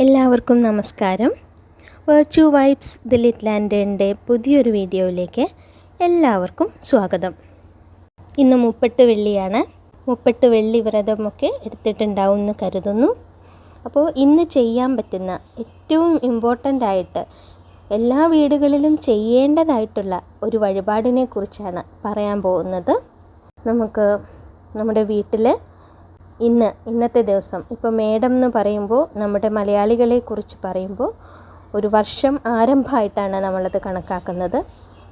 എല്ലാവർക്കും നമസ്കാരം. Virtue vibes the lit ലാൻഡേണിന്റെ പുതിയൊരു വീഡിയോയിലേക്ക് എല്ലാവർക്കും സ്വാഗതം. ഇന്ന് മുപ്പട്ട് വെള്ളിയാണ്. മുപ്പെട്ട് വെള്ളി വ്രതമൊക്കെ എടുത്തിട്ടുണ്ടാവും എന്ന് കരുതുന്നു. അപ്പോൾ ഇന്ന് ചെയ്യാൻ പറ്റുന്ന ഏറ്റവും ഇമ്പോർട്ടന്റ് ആയിട്ട് എല്ലാ വീടുകളിലും ചെയ്യേണ്ടതായിട്ടുള്ള ഒരു വഴിപാടിനെ കുറിച്ചാണ് പറയാൻ പോകുന്നത്. നമുക്ക് നമ്മുടെ വീട്ടിൽ ഇന്ന് ഇന്നത്തെ ദിവസം. ഇപ്പോൾ മേടം എന്ന് പറയുമ്പോൾ നമ്മുടെ മലയാളികളെ കുറിച്ച് പറയുമ്പോൾ ഒരു വർഷം ആരംഭമായിട്ടാണ് നമ്മളത് കണക്കാക്കുന്നത്.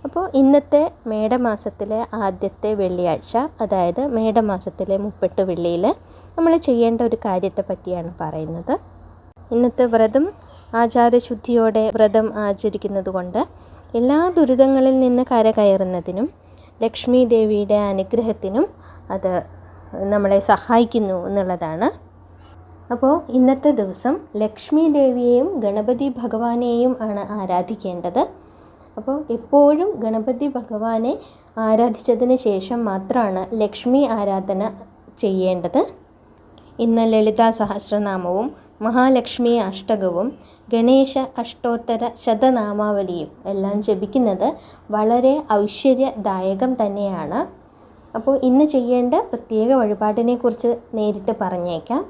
അപ്പോൾ ഇന്നത്തെ മേടമാസത്തിലെ ആദ്യത്തെ വെള്ളിയാഴ്ച അതായത് മേടമാസത്തിലെ മുപ്പെട്ട് വെള്ളിയിൽ നമ്മൾ ചെയ്യേണ്ട ഒരു കാര്യത്തെ പറ്റിയാണ് പറയുന്നത്. ഇന്നത്തെ വ്രതം ആചാരശുദ്ധിയോടെ വ്രതം ആചരിക്കുന്നത് കൊണ്ട് എല്ലാ ദുരിതങ്ങളിൽ നിന്ന് കരകയറുന്നതിനും ലക്ഷ്മി ദേവിയുടെ അനുഗ്രഹത്തിനും അത് നമ്മളെ സഹായിക്കുന്നു എന്നുള്ളതാണ്. അപ്പോൾ ഇന്നത്തെ ദിവസം ലക്ഷ്മി ദേവിയെയും ഗണപതി ഭഗവാനെയും ആണ് ആരാധിക്കേണ്ടത്. അപ്പോൾ എപ്പോഴും ഗണപതി ഭഗവാനെ ആരാധിച്ചതിന് ശേഷം മാത്രമാണ് ലക്ഷ്മി ആരാധന ചെയ്യേണ്ടത്. ഇന്ന് ലളിതാ സഹസ്രനാമവും മഹാലക്ഷ്മി അഷ്ടകവും ഗണേശ അഷ്ടോത്തര ശതനാമാവലിയും എല്ലാം ജപിക്കുന്നത് വളരെ ഐശ്വര്യദായകം തന്നെയാണ്. അപ്പോൾ ഇന്ന് ചെയ്യേണ്ട പ്രത്യേക വഴിപാടിനെ കുറിച്ച് നേരിട്ട് പറഞ്ഞേക്കാം.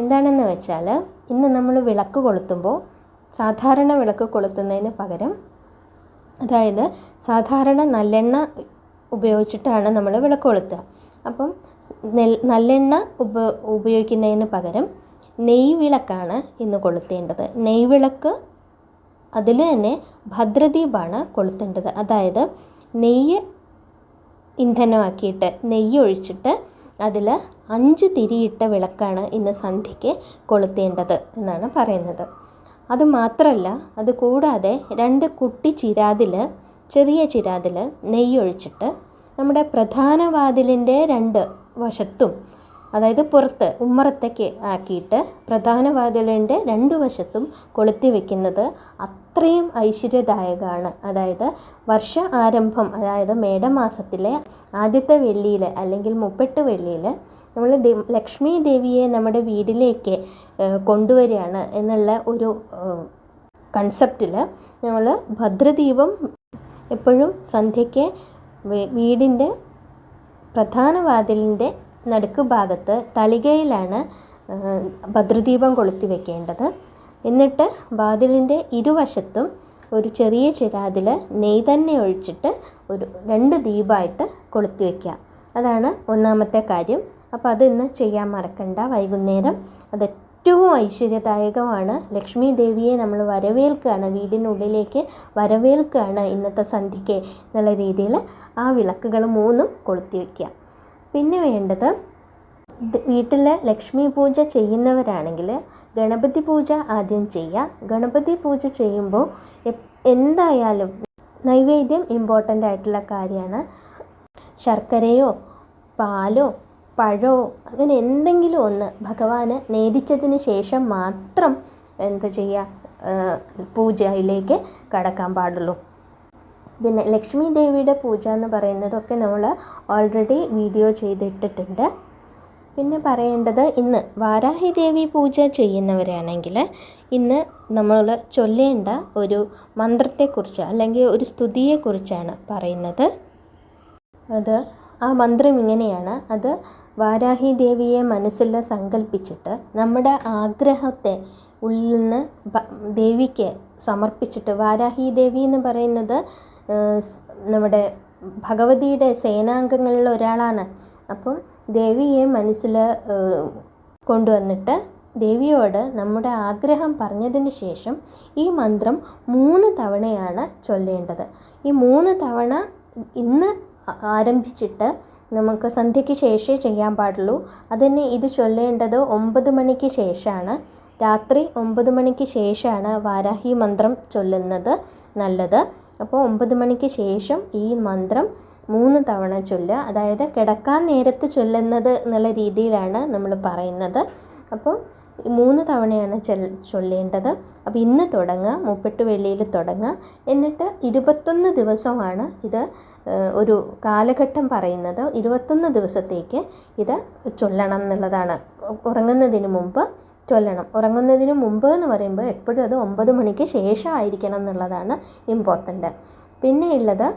എന്താണെന്ന് വെച്ചാൽ ഇന്ന് നമ്മൾ വിളക്ക് കൊളുത്തുമ്പോൾ സാധാരണ വിളക്ക് കൊളുത്തുന്നതിന് പകരം അതായത് സാധാരണ നല്ലെണ്ണ ഉപയോഗിച്ചിട്ടാണ് നമ്മൾ വിളക്ക് കൊളുത്തുക. അപ്പം നല്ലെണ്ണ ഉപ ഉപയോഗിക്കുന്നതിന് പകരം നെയ് വിളക്കാണ് ഇന്ന് കൊളുത്തേണ്ടത്. നെയ് വിളക്ക് അതിൽ തന്നെ ഭദ്രദീപാണ് കൊളുത്തേണ്ടത്. അതായത് നെയ്യ് ഇന്ധനമാക്കിയിട്ട് നെയ്യ് ഒഴിച്ചിട്ട് അതിൽ അഞ്ച് തിരിയിട്ട വിളക്കാണ് ഇന്ന് സന്ധ്യയ്ക്ക് കൊളുത്തേണ്ടത് എന്നാണ് പറയുന്നത്. അത് മാത്രമല്ല അത് കൂടാതെ രണ്ട് കുട്ടി ചിരാതിൽ ചെറിയ ചിരാതിൽ നെയ്യ് ഒഴിച്ചിട്ട് നമ്മുടെ പ്രധാന വാതിലിന്റെ രണ്ട് വശത്തും അതായത് പുറത്ത് ഉമ്മറത്തേക്ക് ആക്കിയിട്ട് പ്രധാന വാതിലിന്റെ രണ്ട് വശത്തും കൊളുത്തി വയ്ക്കുന്നത് അത്രയും ഐശ്വര്യദായകമാണ്. അതായത് വർഷ ആരംഭം അതായത് മേടമാസത്തിലെ ആദ്യത്തെ വെള്ളിയിൽ അല്ലെങ്കിൽ മുപ്പെട്ട് വെള്ളിയിൽ നമ്മൾ ലക്ഷ്മി ദേവിയെ നമ്മുടെ വീട്ടിലേക്ക് കൊണ്ടുവരികയാണ് എന്നുള്ള ഒരു കൺസെപ്റ്റിൽ നമ്മൾ ഭദ്രദീപം എപ്പോഴും സന്ധ്യയ്ക്ക് വീടിന്റെ പ്രധാന വാതിലിന്റെ നടുക്ക് ഭാഗത്ത് തളികയിലാണ് ഭദ്രദീപം കൊളുത്തി വെക്കേണ്ടത്. എന്നിട്ട് വാതിലിന്റെ ഇരുവശത്തും ഒരു ചെറിയ ചിരാതിൽ നെയ് തന്നെ ഒഴിച്ചിട്ട് ഒരു രണ്ട് ദീപമായിട്ട് കൊളുത്തി വയ്ക്കുക അതാണ് ഒന്നാമത്തെ കാര്യം. അപ്പോൾ അത് ഇന്ന് ചെയ്യാൻ മറക്കണ്ട. വൈകുന്നേരം അത് ഏറ്റവും ഐശ്വര്യദായകമാണ്. ലക്ഷ്മി ദേവിയെ നമ്മൾ വരവേൽക്കുകയാണ്. വീടിനുള്ളിലേക്ക് വരവേൽക്കുകയാണ് ഇന്നത്തെ സന്ധ്യയ്ക്ക് എന്നുള്ള രീതിയിൽ ആ വിളക്കുകൾ മൂന്നും കൊളുത്തി വയ്ക്കുക പിന്നെ വേണ്ടത് വീട്ടിൽ ലക്ഷ്മി പൂജ ചെയ്യുന്നവരാണെങ്കിൽ ഗണപതി പൂജ ആദ്യം ചെയ്യുക. ഗണപതി പൂജ ചെയ്യുമ്പോൾ എന്തായാലും നൈവേദ്യം ഇമ്പോർട്ടന്റ് ആയിട്ടുള്ള കാര്യമാണ്. ശർക്കരയോ പാലോ പഴമോ അങ്ങനെ എന്തെങ്കിലും ഒന്ന് ഭഗവാന് നേദിച്ചതിന് ശേഷം മാത്രം എന്താ ചെയ്യുക? പൂജയിലേക്ക് കടക്കാൻ പാടുള്ളൂ. പിന്നെ ലക്ഷ്മി ദേവിയുടെ പൂജ എന്ന് പറയുന്നതൊക്കെ നമ്മൾ ഓൾറെഡി വീഡിയോ ചെയ്തിട്ടിട്ടുണ്ട്. പിന്നെ പറയേണ്ടത് ഇന്ന് വാരാഹി ദേവി പൂജ ചെയ്യുന്നവരാണെങ്കിൽ ഇന്ന് നമ്മൾ ചൊല്ലേണ്ട ഒരു മന്ത്രത്തെക്കുറിച്ച് അല്ലെങ്കിൽ ഒരു സ്തുതിയെക്കുറിച്ചാണ് പറയുന്നത്. അത് ആ മന്ത്രം ഇങ്ങനെയാണ്. അത് വാരാഹി ദേവിയെ മനസ്സിൽ സങ്കല്പിച്ചിട്ട് നമ്മുടെ ആഗ്രഹത്തെ ഉള്ളിൽ നിന്ന് ദേവിക്ക് സമർപ്പിച്ചിട്ട് വാരാഹി ദേവി എന്ന് പറയുന്നത് നമ്മുടെ ഭഗവതിയുടെ സേനാംഗങ്ങളിൽ ഒരാളാണ്. അപ്പം ദേവിയെ മനസ്സിൽ കൊണ്ടുവന്നിട്ട് ദേവിയോട് നമ്മുടെ ആഗ്രഹം പറഞ്ഞതിന് ശേഷം ഈ മന്ത്രം മൂന്ന് തവണയാണ് ചൊല്ലേണ്ടത്. ഈ മൂന്ന് തവണ ഇന്ന് ആരംഭിച്ചിട്ട് നമുക്ക് സന്ധ്യയ്ക്ക് ശേഷമേ ചെയ്യാൻ പാടുള്ളൂ. അതിന് ഇത് ചൊല്ലേണ്ടത് ഒമ്പത് മണിക്ക് ശേഷമാണ്. രാത്രി ഒമ്പത് മണിക്ക് ശേഷമാണ് വാരാഹി മന്ത്രം ചൊല്ലുന്നത് നല്ലത്. അപ്പോൾ ഒമ്പത് മണിക്ക് ശേഷം ഈ മന്ത്രം മൂന്ന് തവണ ചൊല്ലുക. അതായത് കിടക്കാൻ നേരത്ത് ചൊല്ലുന്നത് എന്നുള്ള രീതിയിലാണ് നമ്മൾ പറയുന്നത്. അപ്പോൾ മൂന്ന് തവണയാണ് ചൊ ചൊല്ലേണ്ടത്. അപ്പോൾ ഇന്ന് തുടങ്ങുക മുപ്പെട്ട് വെള്ളിയിൽ തുടങ്ങുക. എന്നിട്ട് ഇരുപത്തൊന്ന് ദിവസമാണ് ഇത് ഒരു കാലഘട്ടം പറയുന്നത്. ഇരുപത്തൊന്ന് ദിവസത്തേക്ക് ഇത് ചൊല്ലണം എന്നുള്ളതാണ്. ഉറങ്ങുന്നതിന് മുമ്പ് ചൊല്ലണം. ഉറങ്ങുന്നതിന് മുമ്പ് എന്ന് പറയുമ്പോൾ എപ്പോഴും അത് ഒമ്പത് മണിക്ക് ശേഷം ആയിരിക്കണം എന്നുള്ളതാണ് ഇമ്പോർട്ടന്റ് പിന്നെ ഉള്ളത്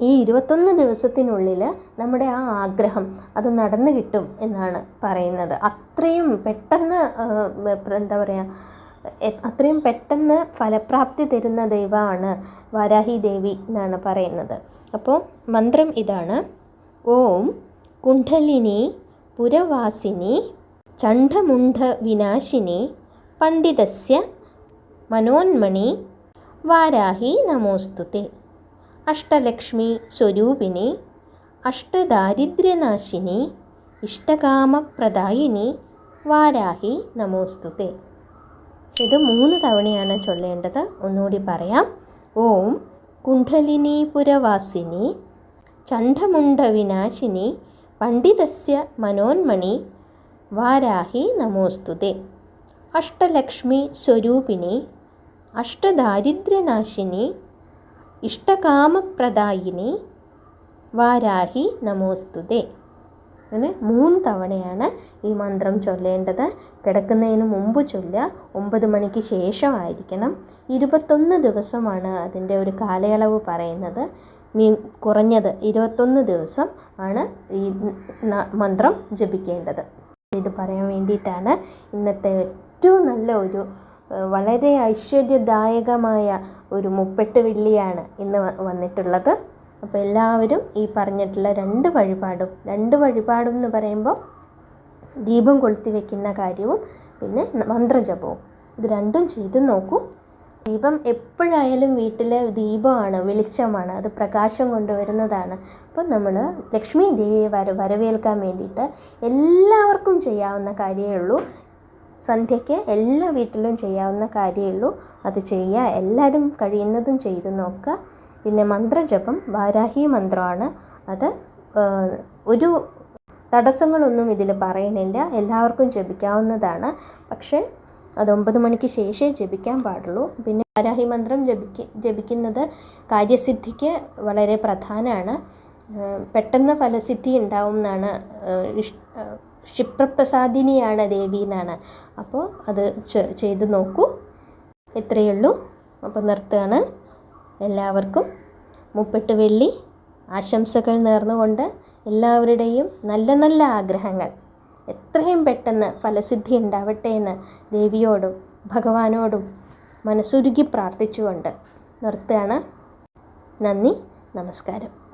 ഈ ഇരുപത്തൊന്ന് ദിവസത്തിനുള്ളിൽ നമ്മുടെ ആ ആഗ്രഹം അത് നടന്നു കിട്ടും എന്നാണ് പറയുന്നത്. അത്രയും പെട്ടെന്ന് എന്താ പറയുക അത്രയും പെട്ടെന്ന് ഫലപ്രാപ്തി തരുന്ന ദൈവമാണ് വരാഹി ദേവി എന്നാണ് പറയുന്നത്. അപ്പോൾ മന്ത്രം ഇതാണ്. ഓം കുണ്ഠലിനി പുരവാസിനി ചണ്ഡമുണ്ഡ വിനാശിനി പണ്ഡിതസ്യ മനോന്മണി വാരാഹി നമോസ്തുതേ. അഷ്ടലക്ഷ്മി സ്വരൂപിണി അഷ്ടദാരിദ്ര്യനാശിനി ഇഷ്ടകാമപ്രദായിനി വാരാഹി നമോസ്തുതേ. ഇത് മൂന്ന് തവണയാണ് ചൊല്ലേണ്ടത്. ഒന്നുകൂടി പറയാം. ഓം കുണ്ഡലിനി പുരവാസിനി ചണ്ഡമുണ്ഡ വിനാശിനി പണ്ഡിതസ്യ മനോന്മണി വാരാഹി നമോസ്തുതേ. അഷ്ടലക്ഷ്മി സ്വരൂപിണി അഷ്ടദാരിദ്ര്യനാശിനി ഇഷ്ടകാമപ്രദായിനി വാരാഹി നമോസ്തുതേ. അങ്ങനെ മൂന്ന് തവണയാണ് ഈ മന്ത്രം ചൊല്ലേണ്ടത്. കിടക്കുന്നതിന് മുമ്പ് ചൊല്ലുക. ഒമ്പത് മണിക്ക് ശേഷമായിരിക്കണം. ഇരുപത്തൊന്ന് ദിവസമാണ് അതിന്റെ ഒരു കാലയളവ് പറയുന്നത്. മീൻ കുറഞ്ഞത് ഇരുപത്തൊന്ന് ദിവസം ആണ് ഈ മന്ത്രം ജപിക്കേണ്ടത്. ഇത് പറയാൻ വേണ്ടിയിട്ടാണ് ഇന്നത്തെ ഏറ്റവും നല്ല ഒരു വളരെ ഐശ്വര്യദായകമായ ഒരു മുപ്പെട്ട് വെള്ളിയാണ് ഇന്ന് വന്നിട്ടുള്ളത്. അപ്പോൾ എല്ലാവരും ഈ പറഞ്ഞിട്ടുള്ള രണ്ട് വഴിപാടും രണ്ട് വഴിപാടും എന്ന് പറയുമ്പോൾ ദീപം കൊളുത്തി വയ്ക്കുന്ന കാര്യവും പിന്നെ മന്ത്രജപവും. ഇത് രണ്ടും ചെയ്ത് നോക്കൂ. ദീപം എപ്പോഴായാലും വീട്ടിലെ ദീപമാണ് വെളിച്ചമാണ്. അത് പ്രകാശം കൊണ്ടുവരുന്നതാണ്. അപ്പോൾ നമ്മൾ ലക്ഷ്മി ദേവിയെ വര വരവേൽക്കാൻ വേണ്ടിയിട്ട് എല്ലാവർക്കും ചെയ്യാവുന്ന കാര്യമേ ഉള്ളൂ. സന്ധ്യയ്ക്ക് എല്ലാ വീട്ടിലും ചെയ്യാവുന്ന കാര്യമേ ഉള്ളൂ. അത് ചെയ്യുക എല്ലാവരും കഴിയുന്നതും ചെയ്ത് നോക്കുക. പിന്നെ മന്ത്രജപം വാരാഹി മന്ത്രമാണ്. അത് ഒരു തടസ്സങ്ങളൊന്നും ഇതിൽ പറയുന്നില്ല. എല്ലാവർക്കും ജപിക്കാവുന്നതാണ്. പക്ഷേ അത് ഒമ്പത് മണിക്ക് ശേഷമേ ജപിക്കാൻ പാടുള്ളൂ. പിന്നെ വാരാഹി മന്ത്രം ജപിക്ക ജപിക്കുന്നത് കാര്യസിദ്ധിക്ക് വളരെ പ്രധാനമാണ്. പെട്ടെന്ന് ഫലസിദ്ധി ഉണ്ടാവും എന്നാണ് ക്ഷിപ്രപ്രസാദിനിയാണ് ദേവി എന്നാണ്. അപ്പോൾ അത് ചെയ്ത് നോക്കൂ. ഇത്രയേ ഉള്ളൂ അപ്പോൾ നിർത്തുകയാണ് എല്ലാവർക്കും. മുപ്പെട്ട് വെള്ളി ആശംസകൾ നേർന്നുകൊണ്ട് എല്ലാവരുടെയും നല്ല നല്ല ആഗ്രഹങ്ങൾ. എത്രയും പെട്ടെന്ന് ഫലസിദ്ധി ഉണ്ടാവട്ടെ എന്ന് ദേവിയോടും ഭഗവാനോടും മനസ്സുരുകി പ്രാർത്ഥിച്ചുകൊണ്ട് നിർത്തുകയാണ്. നന്ദി നമസ്കാരം.